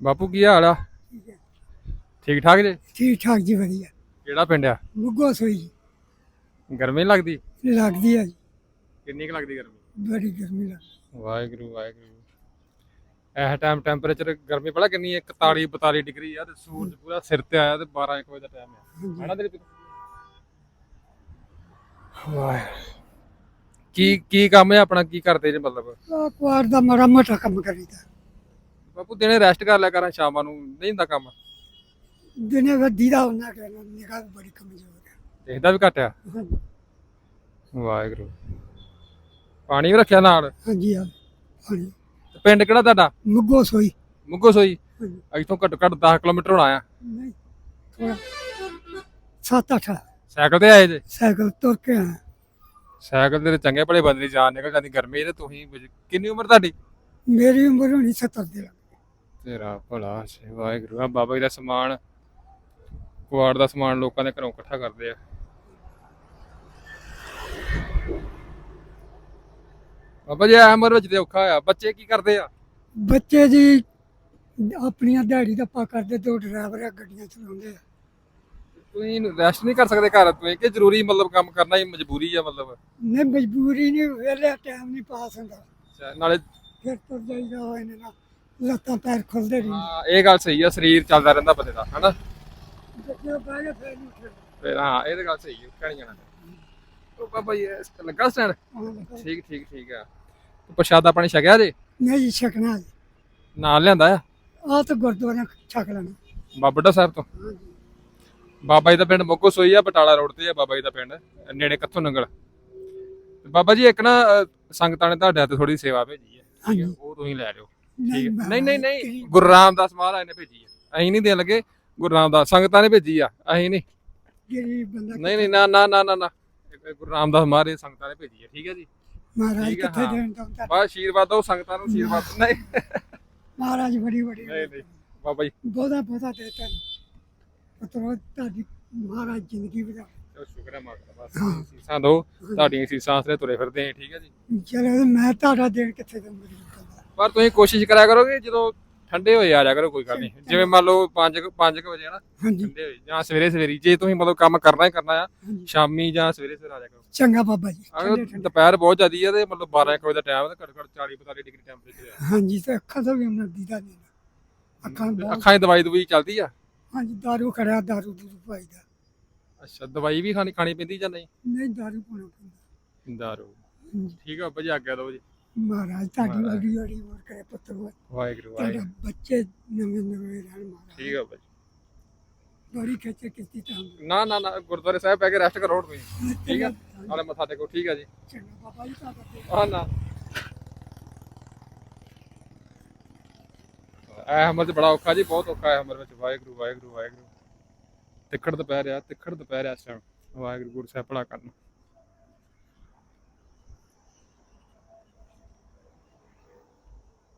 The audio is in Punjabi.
ਬਾਪੂ ਕੀ ਹਾਲ ਆ? ਠੀਕ ਹੈ ਠੀਕ ਠਾਕ ਜੇ? ਠੀਕ ਠਾਕ ਜੀ ਵਧੀਆ। ਕਿਹੜਾ ਪਿੰਡ ਆ? ਮੁੱਗੋ ਸੋਈ ਜੀ। ਗਰਮੀ ਲੱਗਦੀ? ਲੱਗਦੀ ਹੈ ਜੀ। ਕਿੰਨੀ ਕੁ ਲੱਗਦੀ ਗਰਮੀ? ਬੜੀ ਗਰਮੀ ਲੱਗਦੀ। ਵਾਹਿਗੁਰੂ ਵਾਹਿਗੁਰੂ। ਇਹ ਟਾਈਮ ਟੈਂਪਰੇਚਰ ਗਰਮੀ ਪਤਾ ਕਿੰਨੀ ਹੈ 41 42 ਡਿਗਰੀ ਆ ਤੇ ਸੂਰਜ ਪੂਰਾ ਸਿਰ ਤੇ ਆਇਆ ਤੇ 12 1 ਵਜੇ ਦਾ ਟਾਈਮ ਆ। ਹੈਨਾ ਤੇਰੇ ਵਾਹ ਕੀ ਕੀ ਕੰਮ ਹੈ ਆਪਣਾ? ਕੀ ਕਰਦੇ ਜੇ ਮਤਲਬ? ਆ ਕੁਆਰ ਦਾ ਮਾੜਾ ਮੋਟਾ ਕੰਮ ਕਰੀਦਾ। ਬਾਪੂ ਦਿਨੇ ਰੈਸਟ ਕਰ ਲਿਆ ਕਰਾਂ ਸ਼ਾਮਾਂ ਨੂੰ ਨਹੀਂ ਹੁੰਦਾ ਕੰਮ? ਦਿਨੇ ਵੱਡੀ ਦਾ ਉਹਨਾਂ ਕਹਿਣਾ ਨਿਗਾਹ ਬੜੀ ਕਮਜ਼ੋਰ ਹੈ ਦੇਖਦਾ ਵੀ ਘਟਿਆ ਹਾਂਜੀ। ਵਾਹਿਗੁਰੂ। ਪਾਣੀ ਵੀ ਰੱਖਿਆ ਨਾਲ? ਹਾਂਜੀ ਤੇ ਪਿੰਡ ਕਿਹੜਾ ਤੁਹਾਡਾ? ਮੁੱਗੋ ਸੋਈ। ਮੁੱਗੋ ਸੋਈ? ਹਾਂਜੀ। ਇੱਥੋਂ ਘੱਟੋ ਘੱਟ 10 ਕਿਲੋਮੀਟਰ ਹੋਣਾ ਆ। ਨਹੀਂ ਥੋੜਾ ਸੱਤ ਅੱਠ। ਸਾਈਕਲ ਤੇ ਆਏ ਜੇ? ਸਾਈਕਲ ਤੁਰ ਕੇ ਆਇਆ। ਸਾਈਕਲ ਤੇ ਤਾਂ ਚੰਗੇ ਭਲੇ ਬੰਦੇ ਦੀ ਜਾਨ ਨਿਕਲ ਜਾਂਦੀ ਗਰਮੀ ਤੇ ਤੁਸੀਂ ਕਿੰਨੀ ਉਮਰ ਤੁਹਾਡੀ? ਮੇਰੀ ਉਮਰ ਹੋਣੀ 70 ਦੇ ਲੱਗ ਤੇਰਾ ਭਲਾ ਸੇ। ਵਾਹਿਗੁਰੂ ਆ ਬਾਬਾ ਜੀ ਦਾ ਸਮਾਨ ਕੁਆੜ ਦਾ ਸਮਾਨ ਲੋਕਾਂ ਦੇ ਘਰੋਂ ਇਕੱਠਾ ਕਰਦੇ ਆ। ਬਾਬਾ ਜੀ ਉਮਰ ਵਿੱਚ ਤੇ ਔਖਾ ਆ। ਬੱਚੇ ਕੀ ਕਰਦੇ ਆ? ਬੱਚੇ ਜੀ ਆਪਣੀਆਂ ਦਿਹਾੜੀ ਦਾ ਪਾ ਕਰਦੇ ਦੋ ਡਰਾਈਵਰ ਆ ਗੱਡੀਆਂ ਚਲਾਉਂਦੇ ਆ। ਤੁਸੀਂ ਰੈਸਟ ਨਹੀਂ ਕਰ ਸਕਦੇ ਘਰ ਤੁਸੀਂ ਕਿ ਜ਼ਰੂਰੀ ਮਤਲਬ ਕੰਮ ਕਰਨਾ ਹੀ ਮਜਬੂਰੀ ਆ ਮਤਲਬ? ਨਹੀਂ ਮਜਬੂਰੀ ਨਹੀਂ ਵੇਲੇ ਟਾਈਮ ਨਹੀਂ ਪਾਸ ਹੁੰਦਾ। ਨਾਲੇ ਫਿਰ ਤੁਰ ਜਾਈਦਾ ਹੋਏ ਨੇ ਨਾ ਲੱਤਾਂ ਪੈਰ ਖੁੱਲਦੇ ਨਹੀਂ। ਹਾਂ, ਇਹ ਗੱਲ ਸਹੀ ਆ ਸਰੀਰ ਚੱਲਦਾ ਰਹਿੰਦਾ ਬੰਦੇ ਦਾ ਹਨਾ? ਬਹਿ ਫਿਰ ਨਹੀਂ ਉੱਠਦੇ ਫਿਰ ਹਾਂ ਇਹ ਤਾਂ ਗੱਲ ਸਹੀ ਹੈ ਕਹਿਣੀ ਜਾਣਾ। ਉਹ ਬਾਬਾ ਜੀ ਇਹ ਲੱਗਾ ਸਟੈਂਡ? ਹਾਂ। ਠੀਕ ਠੀਕ ਠੀਕ ਆ। ਤੇ ਪ੍ਰਸ਼ਾਦਾ ਪਾਣੀ ਛਕਿਆ ਜੇ? ਨਹੀਂ ਜੀ ਛਕਣਾ ਜੀ। ਨਾਲ ਲਿਆਂਦਾ ਆ? ਆ ਤਾਂ ਗੁਰਦੁਆਰਾ ਛਕ ਲੈਣਾ। ਬਾਬਾ ਬੁੱਢਾ ਸਾਹਿਬ ਤੋਂ? ਬਾਬਾ ਜੀ ਦਾ ਪਿੰਡ ਮੋਗੋ ਸੋਈ ਆ ਬਟਾਲਾ ਰੋਡ ਤੇ ਆ ਬਾਬਾ ਜੀ ਦਾ ਪਿੰਡ ਨੇੜੇ ਕੱਥੋਂ ਨੰਗਲ। ਤੇ ਬਾਬਾ ਜੀ ਇੱਕ ਨਾ ਅ, ਸੰਗਤਾਂ ਨੇ ਤੁਹਾਡੇ ਹੱਥ ਥੋੜੀ ਸੇਵਾ ਭੇਜੀ ਹੈ ਠੀਕ ਹੈ ਹਾਂਜੀ। ਉਹ ਤੁਸੀਂ ਲੈ ਲਿਓ। ਠੀਕ ਹੈ। ਬਾਬਾ ਨਹੀਂ ਨਹੀਂ ਨਹੀਂ। ਗੁਰੂ ਰਾਮਦਾਸ ਮਹਾਰਾਜ ਨੇ ਭੇਜੀ ਹੈ ਅਸੀਂ ਨਹੀਂ ਦੇਣ ਲੱਗੇ। ਗੁਰੂ ਰਾਮਦਾਸ ਸੰਗਤਾਂ ਨੇ ਭੇਜੀ ਆ। ਅਸੀਂ ਨਹੀਂ। ਗਰੀਬ ਬੰਦਾ ਨਹੀਂ ਨਹੀਂ ਨਾ ਨਾ ਨਾ ਨਾ ਨਾ। ਇਹ ਗੁਰੂ ਰਾਮਦਾਸ ਮਹਾਰਾਜ ਸੰਗਤਾਂ ਨੇ ਭੇਜੀ ਹੈ ਠੀਕ ਹੈ ਜੀ। ਮਹਾਰਾਜ ਠੀਕ ਹੈ, ਕਿੱਥੇ ਹਾਂ। ਦੇਣ ਦਾ ਹੁੰਦਾ ਬਸ ਆਸ਼ੀਰਵਾਦ ਦਿਓ ਸੰਗਤਾਂ ਨੂੰ ਆਸ਼ੀਰਵਾਦ ਨਹੀਂ। ਮਹਾਰਾਜ ਬੜੀ ਬੜੀ ਨਹੀਂ ਨਹੀਂ। ਬਾਬਾ ਜੀ। ਬਹੁਤਾ ਬਹੁਤਾ ਦੇਤਾ ਪਤਰੋ ਤੁਹਾਡੀ ਮਹਾਰਾਜ ਜ਼ਿੰਦਗੀ ਵਧਾ ਚਲੋ ਸ਼ੁਕਰ ਹੈ ਮਾਲਕ ਦਾ। ਬਸ ਸੀਸਾਂ ਦੋ ਤੁਹਾਡੀਆਂ ਸੀਸਾਂ ਆਸਰੇ ਤੁਰੇ ਫਿਰਦੇ ਆਂ। ਠੀਕ ਹੈ ਜੀ। ਚਲੋ ਮੈਂ ਤੁਹਾਡਾ ਦੇਣ ਕਿੱਥੇ ਦਊਂਗਾ ਪਰ ਤੁਸੀਂ ਕੋਸ਼ਿਸ਼ ਕਰਿਆ ਕਰੋਗੇ ਜਦੋਂ ਠੰਡੇ ਹੋਏ ਆ ਜਾ ਕਰੋ ਕੋਈ ਗੱਲ ਨਹੀਂ। ਜਿਵੇਂ ਮੰਨ ਲਓ 5 5 ਵਜੇ ਨਾ ਹਾਂਜੀ। ਠੰਡੇ ਹੋਏ ਜਾਂ ਸਵੇਰੇ ਸਵੇਰੀ ਜੇ ਤੁਸੀਂ ਮਤਲਬ ਕੰਮ ਕਰਨਾ ਹੀ ਕਰਨਾ ਆ ਸ਼ਾਮੀ ਜਾਂ ਸਵੇਰੇ ਸਵੇਰੇ ਆ ਜਾ ਕਰੋ। ਚੰਗਾ ਬਾਬਾ ਜੀ ਅਗਰ। ਦੁਪਹਿਰ ਬਹੁਤ ਜ਼ਿਆਦੀ ਹੈ ਤੇ ਮਤਲਬ 12 1 ਵਜੇ ਦਾ ਟਾਈਮ ਹੈ ਘੱਟ ਘੱਟ 40 45 ਡਿਗਰੀ ਟੈਂਪਰੇਚਰ ਹੈ ਹਾਂਜੀ ਤੇ ਅੱਖਾਂ ਤੋਂ ਵੀ ਉਹਨਾਂ ਦੀਦਾ ਨਹੀਂ। ਅੱਖਾਂ ਤੇ ਦੀ ਦਵਾਈ ਦਵਾਈ ਚੱਲਦੀ ਆ? ਹਾਂਜੀ ਦਾਰੂ ਖੜਿਆ ਦਾਰੂ ਦੂਰੂ ਪਾਈਦਾ ਅੱਛਾ ਦਵਾਈ ਵੀ ਖਾਣੀ ਖਾਣੀ ਪੈਂਦੀ ਜਾਂ ਨਹੀਂ? ਨਹੀਂ ਦਾਰੂ ਪਾਉਣਾ ਪੈਂਦਾ। ਦਾਰੂ। ਹਾਂਜੀ। ਠੀਕ ਆ ਭਾਜੀ ਆਗਿਆ ਦਿਓ ਜੀ। ਮਹਾਰਾਜ ਤੁਹਾਡੀ ਮਹਾਰਾਜ। ਵੱਡੀ ਵੱਡੀ ਉਮਰ ਕਰੇ ਪੁੱਤਰ ਵਾਹਿਗੁਰੂ ਤੁਹਾਡੇ ਵਾਹਿਗੁਰੂ। ਬੱਚੇ ਨਵੇਂ ਨਵੇਂ ਰਹਿਣ ਮਹਾਰਾਜ। ਠੀਕ ਆ ਭਾਜੀ ਬੜੀ ਖੇਚੇ ਕੀਤੀ ਤਾਂ ਨਾ ਨਾ ਨਾ ਗੁਰਦੁਆਰੇ ਸਾਹਿਬ ਬੈ ਕੇ ਰੈਸਟ ਕਰੋ ਹੁਣ ਤੁਸੀਂ ਠੀਕ ਆ? ਨਾਲੇ ਮੱਥਾ ਟੇਕੋ ਠੀਕ ਆ ਜੀ। ਚੰਗਾ ਬਾਬਾ ਜੀ ਤੁਹਾਡਾ ਤੇ ਆ। ਨਾ। ਐ ਹਮਰ ਤੇ ਬੜਾ ਔਖਾ ਜੀ ਬਹੁਤ ਔਖਾ ਹੈ ਹਮਰ ਵਿੱਚ। ਵਾਹਿਗੁਰੂ ਵਾਹਿਗੁਰੂ ਵਾਹਿਗੁਰੂ। ਤਿੱਖੜ ਦੁਪਹਿਰ ਆ ਤਿੱਖੜ ਦੁਪਹਿਰ ਆ ਇਸ ਟਾਈਮ ਵਾਹਿਗੁਰੂ ਗੁਰੂ ਸਾਹਿਬ ਭਲਾ ਕਰਨ।